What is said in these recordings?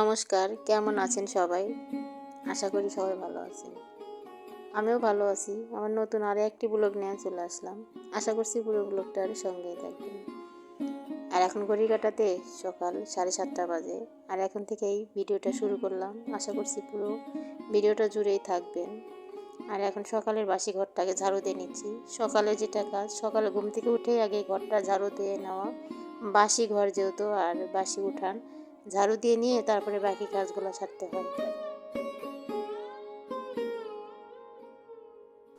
নমস্কার কেমন আছেন সবাই? আশা করি সবাই ভালো আছেন। আমিও ভালো আছি। আমার নতুন আরও একটি ব্লগ নিয়ে চলে আসলাম। আশা করছি পুরো ব্লগটার সঙ্গেই থাকবেন। আর এখন ঘড়ি কাটাতে সকাল সাড়ে সাতটা বাজে। আর এখন থেকেই ভিডিওটা শুরু করলাম। আশা করছি পুরো ভিডিওটা জুড়েই থাকবেন। আর এখন সকালের বাসি ঘরটাকে ঝাড়ু দিয়ে নিচ্ছি। সকালে যেটা কাজ সকালে ঘুম থেকে উঠেই আগে ঘরটা ঝাড়ু দিয়ে নেওয়া। বাসি ঘর যেহেতু আর বাসি উঠান। ঝাড়ু দিয়ে নিয়ে তারপরে বাকি কাজগুলো সারতে হয়।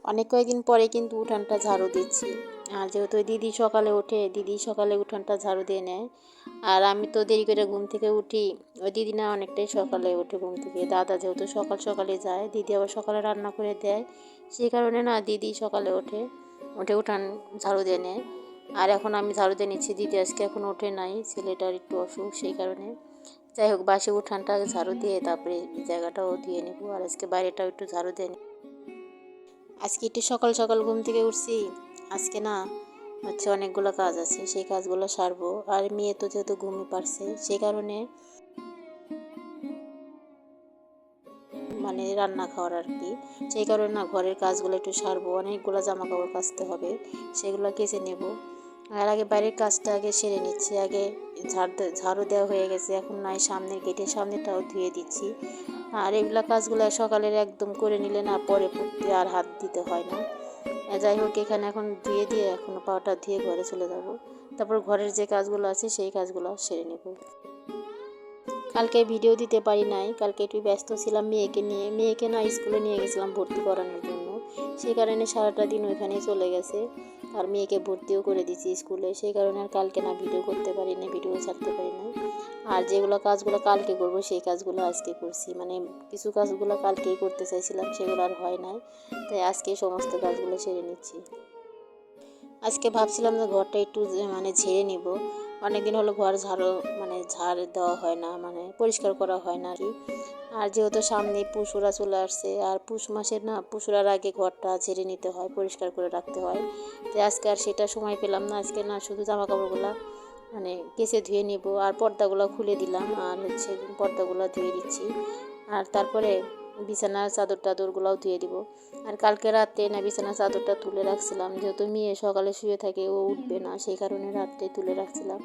অনেক কয়েকদিন পরে কিন্তু উঠানটা ঝাড়ু দিচ্ছি। আর যেহেতু দিদি সকালে ওঠে, দিদি সকালে উঠানটা ঝাড়ু দিয়ে নেয়। আর আমি তো দেরি করে ঘুম থেকে উঠি, ওই দিদি না অনেকটাই সকালে ওঠে ঘুম থেকে। দাদা যেহেতু সকাল সকালে যায়, দিদি আবার সকালে রান্না করে দেয়। সেই কারণে না দিদি সকালে ওঠে, উঠে উঠান ঝাড়ু দিয়ে নেয়। আর এখন আমি ঝাড়ু দিয়ে নিচ্ছি, দিদি আজকে এখন ওঠে নাই, ছেলেটার একটু অসুখ সেই কারণে। যাই হোক, বাসি উঠানটা ঝাড়ু দিয়ে তারপরে জায়গাটাও ধুয়ে নেব। আর আজকে বাইরেটাও একটু ঝাড়ু দিয়ে আজকে একটু সকাল সকাল ঘুম থেকে উঠছি। আজকে না হচ্ছে অনেকগুলো কাজ আছে, সেই কাজগুলো সারবো। আর মেয়ে তো যেহেতু ঘুমিয়ে পারছে, সেই কারণে মানে রান্না খাওয়ার আর কি। সেই কারণে না ঘরের কাজগুলো একটু সারবো। অনেকগুলো জামা কাপড় কাচতে হবে, সেগুলো কেচে নেব। আর আগে বাইরের কাজটা আগে সেরে নিচ্ছি, আগে ঝাড় ঝাড়ু দেওয়া হয়ে গেছে, এখন নয় সামনের গেটের সামনেটাও ধুয়ে দিচ্ছি। আর এগুলো কাজগুলো সকালের একদম করে নিলে না পরে পড়তে আর হাত দিতে হয় না। যাই হোক, এখানে এখন ধুয়ে দিয়ে এখন পাওয়াটা ধুয়ে ঘরে চলে যাব। তারপর ঘরের যে কাজগুলো আছে সেই কাজগুলো সেরে নেব। কালকে ভিডিও দিতে পারি নাই, কালকে একটু ব্যস্ত ছিলাম মেয়েকে নিয়ে। মেয়েকে না স্কুলে নিয়ে গেছিলাম ভর্তি করানোর জন্য। সেই কারণে সারাটা দিন ওইখানেই চলে গেছে। আর মেয়েকে ভর্তিও করে দিয়েছি স্কুলে। সেই কারণে আর কালকে না ভিডিও করতে পারিনি, ভিডিও ছাড়তে পারিনি। আর যেগুলো কাজগুলো কালকে করব, সেই কাজগুলো আজকে করছি। মানে কিছু কাজগুলো কালকেই করতে চাইছিলাম, সেগুলো আর হয় নাই। তাই আজকে সমস্ত কাজগুলো সেরে নিচ্ছি। আজকে ভাবছিলাম যে ঘরটা একটু মানে ঝেড়ে নিব। অনেকদিন হলো ঘর ঝাড়ু মানে ঝাড় দেওয়া হয় না মানে পরিষ্কার করা হয় না আর কি। আর যেহেতু সামনে পুষুরা চলে আসছে, আর পুষ মাসের না, পুষুরার আগে ঘরটা ঝেড়ে নিতে হয়, পরিষ্কার করে রাখতে হয়। তো আজকে আর সেটা সময় পেলাম না, আজকে না শুধু জামা কাপড়গুলো মানে কেসে ধুয়ে নেব, আর পর্দাগুলো খুলে দিলাম, আর হচ্ছে পর্দাগুলো ধুয়ে দিচ্ছি। আর তারপরে বিছানার চাদর টাদরগুলোও ধুয়ে দিব। আর কালকে রাতে না বিছানার চাদরটা তুলে রাখছিলাম, যেহেতু মেয়ে সকালে শুয়ে থাকে, ও উঠবে না, সেই কারণে রাত্রে তুলে রাখছিলাম।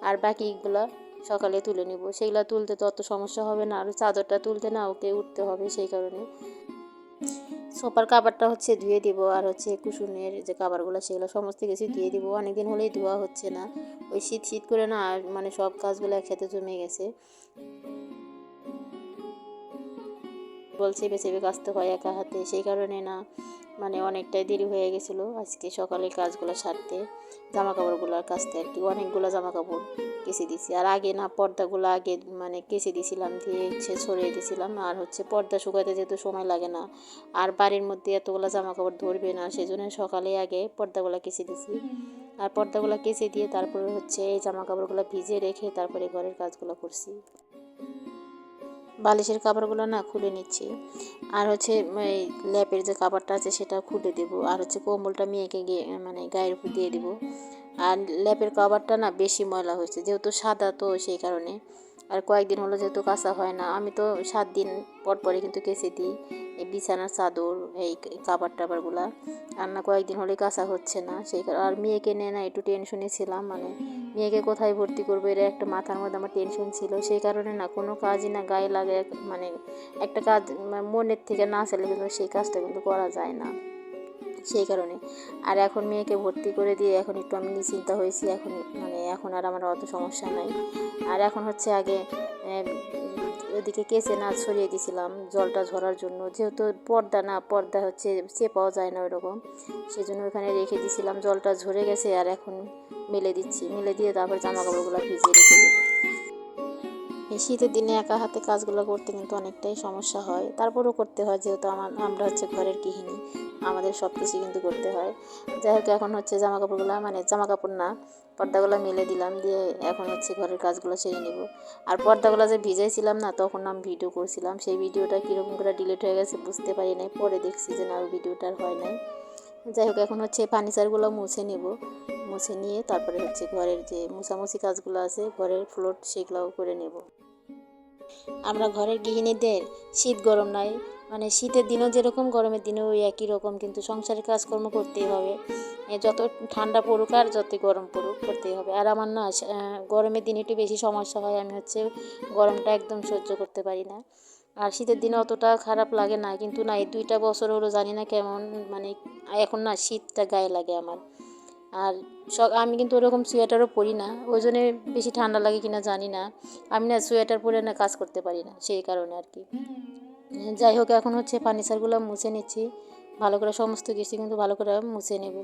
আর বাকিগুলো সকালে তুলে নিব। সেগুলো তুলতে তো অত সমস্যা হবে না, আর চাদরটা তুলতে না ওকে উঠতে হবে সেই কারণে। সোফার কাবারটা হচ্ছে ধুয়ে দিব, আর হচ্ছে কুসুনের যে কাবারগুলো, সেগুলো সমস্ত কিছু ধুয়ে দিব। অনেকদিন হলেই ধোয়া হচ্ছে না। ওই শীত শীত করে না মানে সব কাজগুলো একসাথে জমে গেছে। বল চেপে চেপে কাচতে হয় একা হাতে, সেই কারণে না মানে অনেকটাই দেরি হয়ে গেছিল আজকে সকালে কাজগুলো সারতে। জামা কাপড়গুলো কাচতে আর কি, অনেকগুলো জামা কাপড় কেচে দিছি আর আগে না, পর্দাগুলো আগে মানে কেচে দিছিলাম দিয়ে হচ্ছে ছড়িয়ে দিছিলাম আর হচ্ছে পর্দা শুকাতে যেহেতু সময় লাগে না, আর বাড়ির মধ্যে এতগুলো জামা কাপড় ধরবে না সেই জন্য সকালে আগে পর্দাগুলো কেচে দিছি আর পর্দাগুলো কেচে দিয়ে তারপরে হচ্ছে এই জামা কাপড়গুলো ভিজে রেখে তারপরে ঘরের কাজগুলো করছি। বালিশের কাপড়গুলো না খুলে নিচ্ছি। আর হচ্ছে এই ল্যাপের যে কাপড়টা আছে সেটা খুলে দেবো। আর হচ্ছে কম্বলটা মেয়েকে গিয়ে মানে গায়ের উপর দিয়ে দেবো। আর ল্যাপের কাপড়টা না বেশি ময়লা হয়েছে, যেহেতু সাদা তো সেই কারণে। আর কয়েকদিন হলো যেহেতু কাঁচা হয় না, আমি তো সাত দিন পর পরে কিন্তু কেচে দিই। এই বিছানার চাদর, এই কাবার টাবারগুলা আর না কয়েকদিন হলে কাঁচা হচ্ছে না, সেই আর মেয়েকে নিয়ে না একটু টেনশনে ছিলাম মানে মেয়েকে কোথায় ভর্তি করব এটা একটা মাথার মধ্যে আমার টেনশন ছিল। সেই কারণে না কোনো কাজই না গায়ে লাগে মানে একটা কাজ মনের থেকে না চাইলে কিন্তু সেই কাজটা কিন্তু করা যায় না। সেই কারণে। আর এখন মেয়েকে ভর্তি করে দিয়ে এখন একটু আমি নিশ্চিন্তা হয়েছি, এখন মানে এখন আর আমার অত সমস্যা নাই। আর এখন হচ্ছে আগে ওদিকে কেসে না ছড়িয়ে দিয়েছিলাম জলটা ঝরার জন্য। যেহেতু পর্দা না, পর্দা হচ্ছে চেপাও যায় না ওইরকম। সেই জন্য ওখানে রেখে দিয়েছিলাম, জলটা ঝরে গেছে আর এখন মেলে দিচ্ছি। মেলে দিয়ে তারপর জামা কাপড়গুলো ভিজিয়ে রেখে দেবো শীতের দিনে একা হাতে কাজগুলো করতে কিন্তু অনেকটাই সমস্যা হয়। তারপরও করতে হয় যেহেতু আমার আমরা হচ্ছে ঘরের গৃহিণী, আমাদের সব কিছু কিন্তু করতে হয়। যাই হোক, এখন হচ্ছে জামা কাপড়গুলো মানে জামা কাপড় না, পর্দাগুলো মেলে দিলাম, দিয়ে এখন হচ্ছে ঘরের কাজগুলো সেরে নেব। আর পর্দাগুলো যে ভিজাইছিলাম না, তখন আমি ভিডিও করছিলাম। সেই ভিডিওটা কীরকম করে ডিলিট হয়ে গেছে বুঝতে পারি নাই, পরে দেখছি যে না, ওই ভিডিওটা হয় নাই। যাই হোক, এখন হচ্ছে ফার্নিচারগুলো মুছে নেব। মুছে নিয়ে তারপরে হচ্ছে ঘরের যে মুছামুছি কাজগুলো আছে, ঘরের ফ্লোর সেগুলোও করে নেব। আমরা ঘরের গৃহিণীদের শীত গরম নাই। মানে শীতের দিনও যেরকম, গরমের দিনেও ওই একই রকম, কিন্তু সংসারের কাজকর্ম করতেই হবে। যত ঠান্ডা পড়ুক আর যতই গরম পড়ুক, করতেই হবে। আর আমার না গরমের দিনে একটু বেশি সমস্যা হয়, আমি হচ্ছে গরমটা একদম সহ্য করতে পারি না। আর শীতের দিনে অতটা খারাপ লাগে না, কিন্তু না, এই দুইটা বছর হলো জানি না কেমন মানে এখন না শীতটা গায়ে লাগে আমার। আর আমি কিন্তু ওরকম সোয়েটারও পরি না। ওই জন্যে বেশি ঠান্ডা লাগে কিনা জানি না। আমি না সোয়েটার পরে না কাজ করতে পারি না, সেই কারণে আর কি। যাই হোক, এখন হচ্ছে ফার্নিচারগুলো মুছে নিচ্ছি। ভালো করে সমস্ত কিছু কিন্তু ভালো করে মুছে নেব।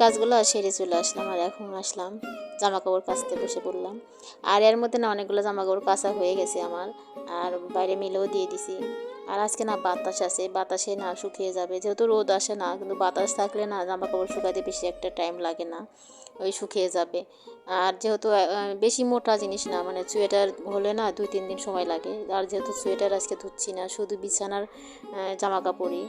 কাজগুলো সেরে চলে আসলাম আর এখন আসলাম জামা কাপড় কাচতে বসে পড়লাম। আর এর মধ্যে না অনেকগুলো জামা কাপড় কাচা হয়ে গেছে আমার, আর বাইরে মিলেও দিয়ে দিছি। আর আজকে না বাতাস আছে, বাতাসে না শুকিয়ে যাবে। যেহেতু রোদ আসে না, কিন্তু বাতাস থাকলে না জামা কাপড় শুকাতে বেশি একটা টাইম লাগে না, ওই শুকিয়ে যাবে। আর যেহেতু বেশি মোটা জিনিস না মানে সোয়েটার হলে না দুই তিন দিন সময় লাগে। আর যেহেতু সোয়েটার আজকে ধুচ্ছি না, শুধু বিছানার জামা কাপড়ই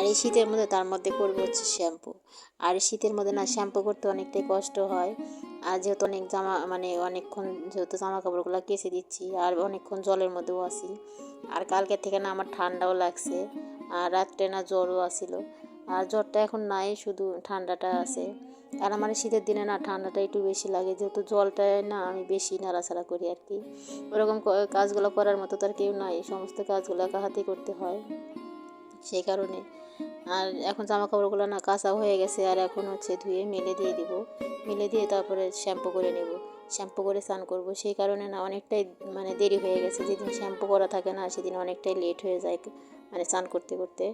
আর এই শীতের মধ্যে তার মধ্যে করব হচ্ছে শ্যাম্পু। আর শীতের মধ্যে না, শ্যাম্পু করতে অনেকটাই কষ্ট হয়। আর যেহেতু অনেক জামা মানে অনেকক্ষণ যেহেতু জামা কাপড়গুলো কেচে দিচ্ছি, আর অনেকক্ষণ জলের মধ্যেও আছি। আর কালকে থেকে না আমার ঠান্ডাও লাগছে, আর রাত্রে না জ্বরও আসিল। আর জ্বরটা এখন নাই, শুধু ঠান্ডাটা আছে। আর আমার শীতের দিনে না ঠান্ডাটা একটু বেশি লাগে, যেহেতু জলটায় না আমি বেশি নাড়াচাড়া করি আর কি। ওরকম কাজগুলো করার মতো তো আর কেউ নাই, সমস্ত কাজগুলো একা করতে হয়। সেই কারণে আর এখন জামা কাপড়গুলো না কাঁচা হয়ে গেছে আর এখন হচ্ছে ধুয়ে মেলে দিয়ে দিব। মেলে দিয়ে তারপরে শ্যাম্পু করে নেব। শ্যাম্পু করে স্নান করব। সেই কারণে না অনেকটাই মানে দেরি হয়ে গেছে। যেদিন শ্যাম্পু করা থাকে না, সেদিন অনেকটাই লেট হয়ে যায় মানে স্নান করতে করতে।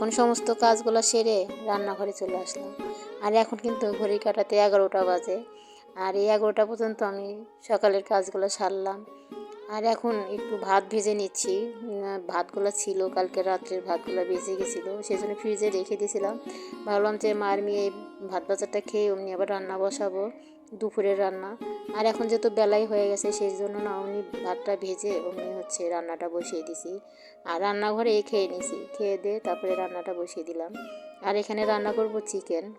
এখন সমস্ত কাজগুলো সেরে রান্নাঘরে চলে আসলাম। আর এখন কিন্তু ঘড়ি কাটাতে এগারোটা বাজে। আর এই এগারোটা পর্যন্ত আমি সকালের কাজগুলো সারলাম। আর এখন একটু ভাত ভেজে নিচ্ছি। ভাতগুলো ছিল, কালকে রাত্রের ভাতগুলো বেঁচে গেছিল সেই জন্য ফ্রিজে রেখে দিয়েছিলাম। ভাবলাম যে মার মেয়ে ভাত ভাজাটা খেয়ে অমনি আবার রান্না বসাবো। দুপুরের রান্না। আর এখন যেহেতু বেলাই হয়ে গেছে, সেই জন্য না অমনি ভাতটা ভেজে অমনি হচ্ছে রান্নাটা বসিয়ে দিছি। আর রান্নাঘরে এই খেয়ে নিছি। খেয়ে দিয়ে তারপরে রান্নাটা বসিয়ে দিলাম। আর এখানে রান্না করব চিকেন।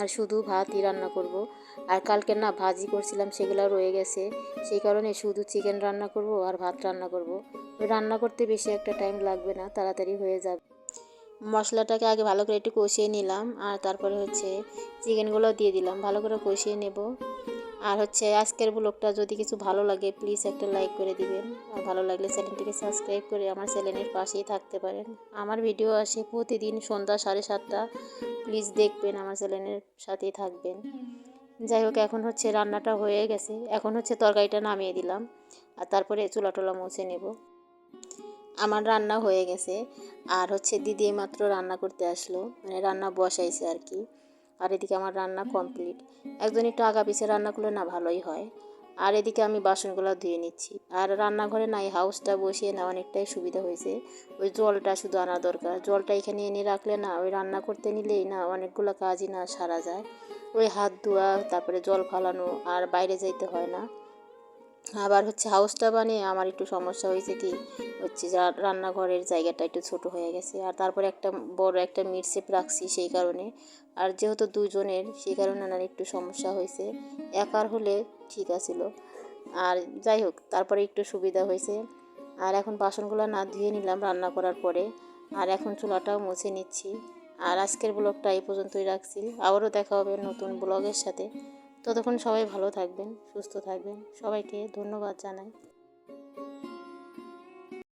আর শুধু ভাতই রান্না করব। আর কালকে না ভাজি করছিলাম, সেগুলো রয়ে গেছে। সেই কারণে শুধু চিকেন রান্না করব আর ভাত রান্না করব। রান্না করতে বেশি একটা টাইম লাগবে না, তাড়াতাড়ি হয়ে যাবে। মশলাটাকে আগে ভালো করে একটু কষিয়ে নিলাম আর তারপরে হচ্ছে চিকেনগুলো দিয়ে দিলাম। ভালো করে কষিয়ে নেব। আর হচ্ছে আজকের ব্লগটা যদি কিছু ভালো লাগে প্লিজ একটা লাইক করে দিবেন। আর ভালো লাগলে চ্যানেলটিকে সাবস্ক্রাইব করে আমার চ্যানেলের পাশেই থাকতে পারেন। আমার ভিডিও আসে প্রতিদিন সন্ধ্যা সাড়ে সাতটা। প্লিজ দেখবেন, আমার চ্যানেলের সাথেই থাকবেন। যাই হোক, এখন হচ্ছে রান্নাটা হয়ে গেছে। এখন হচ্ছে তরকারিটা নামিয়ে দিলাম। আর তারপরে চুলা টুলা মুছে নেব। আমার রান্না হয়ে গেছে। আর হচ্ছে দিদি মাত্র রান্না করতে আসলো। মানে রান্না বসাইছে আর কি আর এদিকে আমার রান্না কমপ্লিট একজন একটু আগা পিছে রান্না করলে না ভালোই হয়। আর এদিকে আমি বাসনগুলো ধুয়ে নিচ্ছি। আর রান্নাঘরে না এই হাউসটা বসিয়ে না অনেকটাই সুবিধা হয়েছে। ওই জলটা শুধু আনা দরকার। জলটা এখানে এনে রাখলে না ওই রান্না করতে নিলেই না অনেকগুলো কাজই না সারা যায়। ওই হাত ধোয়া, তারপরে জল ফালানো আর বাইরে যাইতে হয় না। আবার হচ্ছে হাউসটা বানিয়ে আমার একটু সমস্যা হয়েছে কি, হচ্ছে রান্নাঘরের জায়গাটা একটু ছোট হয়ে গেছে। আর তারপরে একটা বড় একটা মিটসেপ রাখছি সেই কারণে। আর যেহেতু দুজনের সেই কারণে আমার একটু সমস্যা হয়েছে। একার হলে ঠিক আছিল। আর যাই হোক, তারপরে একটু সুবিধা হয়েছে। আর এখন বাসনগুলো না ধুয়ে নিলাম রান্না করার পরে। আর এখন চুলাটাও মুছে নিচ্ছি। আর আজকের ব্লগটা এই পর্যন্তই রাখছি। আবারও দেখা হবে নতুন ব্লগের সাথে। ততক্ষণ সবাই ভালো থাকবেন সুস্থ থাকবেন। সবাইকে ধন্যবাদ জানাই।